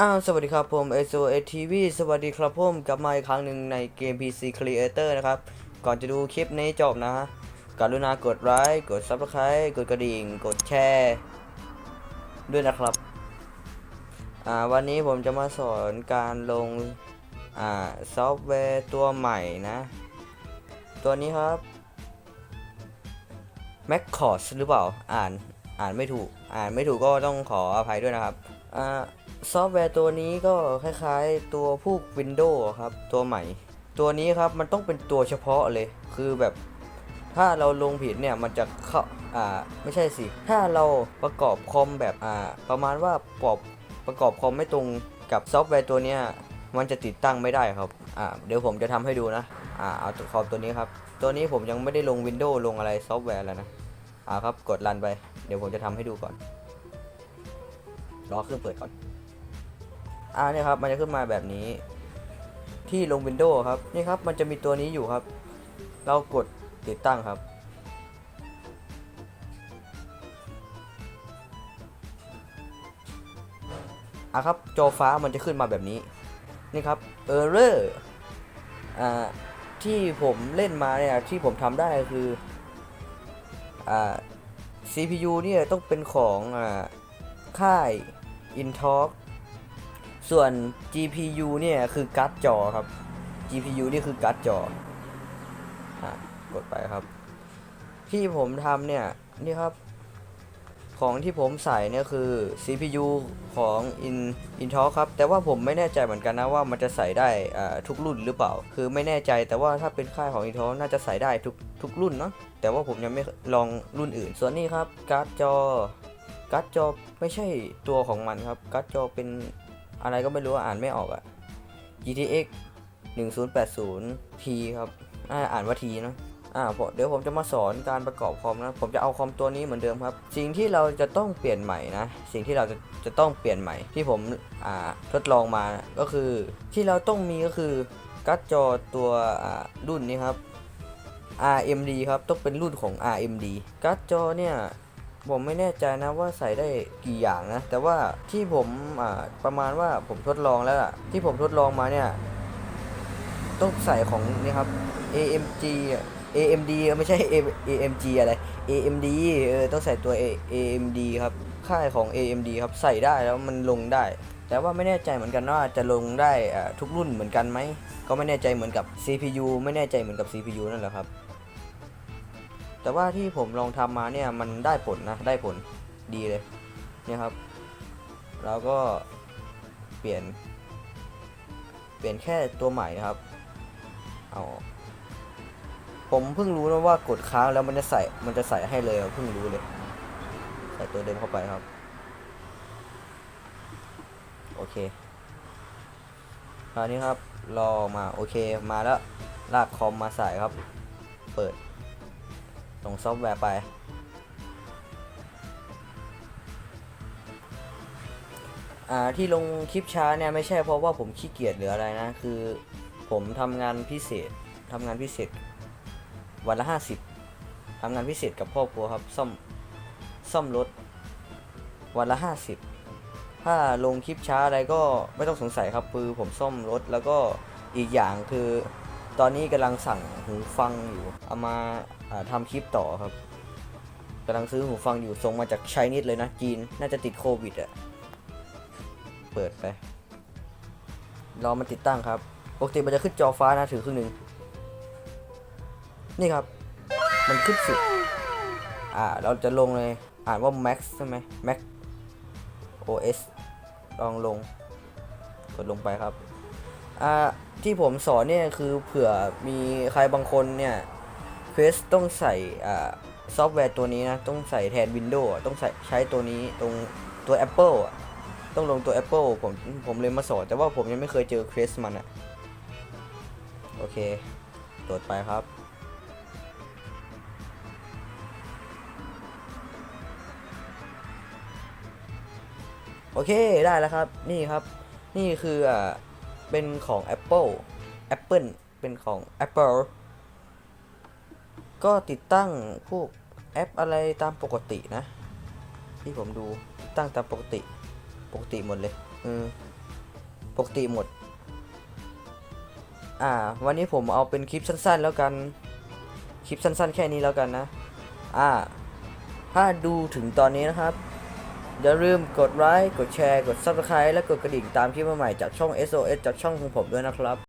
อ้าวสวัสดีครับผม s o a TV สวัสดีครับผมกลับมาอีกครั้งหนึ่งในเกม PC Creator นะครับ ก่อนจะดูคลิปนี้จบนะกรุณากดไลค์กด Subscribe กดกระดิ่ง กดแชร์ ด้วยนะครับ อ่าวันนี้ผมจะมาสอนการลง อ่าซอฟต์แวร์ตัวใหม่นะ ตัวนี้ครับ m a c c o s หรือเปล่า อ่าน อ่านไม่ถูก อ่านไม่ถูกก็ต้องขออภัยด้วยนะครับ อ่า ซอฟต์แวร์ตัวนี้ก็คล้ายๆ ตัวพวก Windows ครับ ตัวใหม่ ตัวนี้ครับมันต้องเป็นตัวเฉพาะเลย คือแบบถ้าเราลงผิดเนี่ยมันจะเข้าอ่าไม่ใช่สิ ถ้าเราประกอบคอมแบบอ่าประมาณว่าประกอบประกอบคอมไม่ตรงกับซอฟต์แวร์ตัวเนี้ยมันจะติดตั้งไม่ได้ครับอ่าเดี๋ยวผมจะทำให้ดูนะอ่าเอาตัวคอมตัวนี้ครับ ตัวนี้ผมยังไม่ได้ลง Windows ลงอะไรซอฟต์แวร์แล้วนะอ่าครับกดรันไป เดี๋ยวผมจะทำให้ดูก่อนรอเครื่องเปิดก่อน อ่าเนี่ยครับมันจะขึ้นมาแบบนี้ ที่ลง Windows ครับนี่ครับมันจะมีตัวนี้อยู่ครับ เรากดติดตั้งครับอะครับจอฟ้ามันจะขึ้นมาแบบนี้นี่ครับ error อ่าที่ผมเล่นมาเนี่ยที่ผมทำได้คืออ่า CPU เนี่ยต้องเป็นของอ่าค่าย Intel ส่วน GPU เนี่ยคือการ์ดจอครับ GPU นี่คือการ์ดจออะกดไปครับ ที่ผมทำเนี่ย นี่ครับ ของที่ผมใส่เนี่ยคือ CPU ของ In Intel ครับ แต่ว่าผมไม่แน่ใจเหมือนกันนะว่ามันจะใส่ได้ทุกรุ่นหรือเปล่า คือไม่แน่ใจแต่ว่าถ้าเป็นค่ายของ Intel น่าจะใส่ได้ทุกทุกรุ่นเนาะ แต่ว่าผมยังไม่ลองรุ่นอื่น ส่วนนี้ครับการ์ดจอการ์ดจอไม่ใช่ตัวของมันครับการ์ดจอเป็น อะไรก็ไม่รู้อ่านไม่ออกอะ GTX 1080 T ครับอ่าอ่านว่า T เนอะอ่าเดี๋ยวผมจะมาสอนการประกอบคอมนะ ผมจะเอาคอมตัวนี้เหมือนเดิมครับ สิ่งที่เราจะต้องเปลี่ยนใหม่นะ สิ่งที่เราจะจะต้องเปลี่ยนใหม่ที่ผมอ่าทดลองมานะก็คือที่เราต้องมีก็คือการ์ดจอตัวอ่ารุ่นนี้ครับ RMD ครับต้องเป็นรุ่นของ RMD การ์ดจอเนี่ย ผมไม่แน่ใจนะว่าใส่ได้กี่อย่างนะ แต่ว่าที่ผมประมาณว่าผมทดลองแล้วอะที่ผมทดลองมาเนี่ยต้องใส่ของนี่ครับ AMG AMD ไม่ใช่ A- AMG อะไร AMD เออต้องใส่ตัว AMD ครับค่ายของ AMD ครับใส่ได้แล้วมันลงได้ แต่ว่าไม่แน่ใจเหมือนกันว่าจะลงได้ทุกรุ่นเหมือนกันไหมก็ไม่แน่ใจเหมือนกับ CPU ไม่แน่ใจเหมือนกับ CPU นั่นแหละครับ แต่ว่าที่ผมลองทำมาเนี่ยมันได้ผลนะได้ผลดีเลยเนี่ยครับแล้วก็เปลี่ยน เปลี่ยนแค่ตัวใหม่นะครับ เอาผมเพิ่งรู้นะว่ากดค้างแล้วมันจะใส่มันจะใส่ให้เลยเพิ่งรู้เลยใส่ตัวเดิมเข้าไปครับ โอเคคราวนี้ครับรอมาโอเคมาแล้วลากคอมมาใส่ครับ เปิด ตรงซอฟต์แวร์ไปอ่าที่ลงคลิปช้าเนี่ยไม่ใช่เพราะว่าผมขี้เกียจหรืออะไรนะ คือผมทำงานพิเศษทำงานพิเศษ วันละห้าสิบทำงานพิเศษกับครอบครัวครับซ่อมซ่อมรถ วันละห้าสิบถ้าลงคลิปช้าอะไรก็ไม่ต้องสงสัยครับคือผมซ่อมรถแล้วก็อีกอย่างคือ ตอนนี้กำลังสั่งหูฟังอยู่ เอามาอ่าทำคลิปต่อครับกำลังซื้อหูฟังอยู่ส่งมาจากไชนีสเลยนะจีน น่าจะติดโควิดอะเปิดไปรอมันติดตั้งครับปกติมันจะขึ้นจอฟ้านะถือครึ่งหนึ่งนี่ครับ มันขึ้นสุด อ่า เราจะลงเลย อ่านว่า max ใช่ไหม max os ลองลง กดลงไปครับ ที่ผมสอนเนี่ยคือเผื่อมีใครบางคนเนี่ยเควสต้องใส่ซอฟต์แวร์ตัวนี้นะ ต้องใส่แทน Windows ต้องใส่ใช้ตัวนี้ตรงตัว Apple อะต้องลงตัว Apple ผมผมเลยมาสอน แต่ว่าผมยังไม่เคยเจอเควสมันอะโอเคตรวจไปครับโอเคได้แล้วครับนี่ครับ นี่คืออ่า เป็นของ Apple Apple เป็นของ Apple ก็ติดตั้งพวกแอปอะไรตามปกตินะ ที่ผมดูติดตั้งตามปกติปกติหมดเลยอืมปกติหมด อ่า วันนี้ผมเอาเป็นคลิปสั้น ๆ แล้วกัน คลิปสั้น ๆ แค่นี้แล้วกันนะ อ่า ถ้าดูถึงตอนนี้นะครับ อย่าลืมกดไลค์ กดแชร์ กด Subscribe และกดกระดิ่งตามคลิปใหม่ๆจากช่อง SOS จากช่องของผมด้วยนะครับ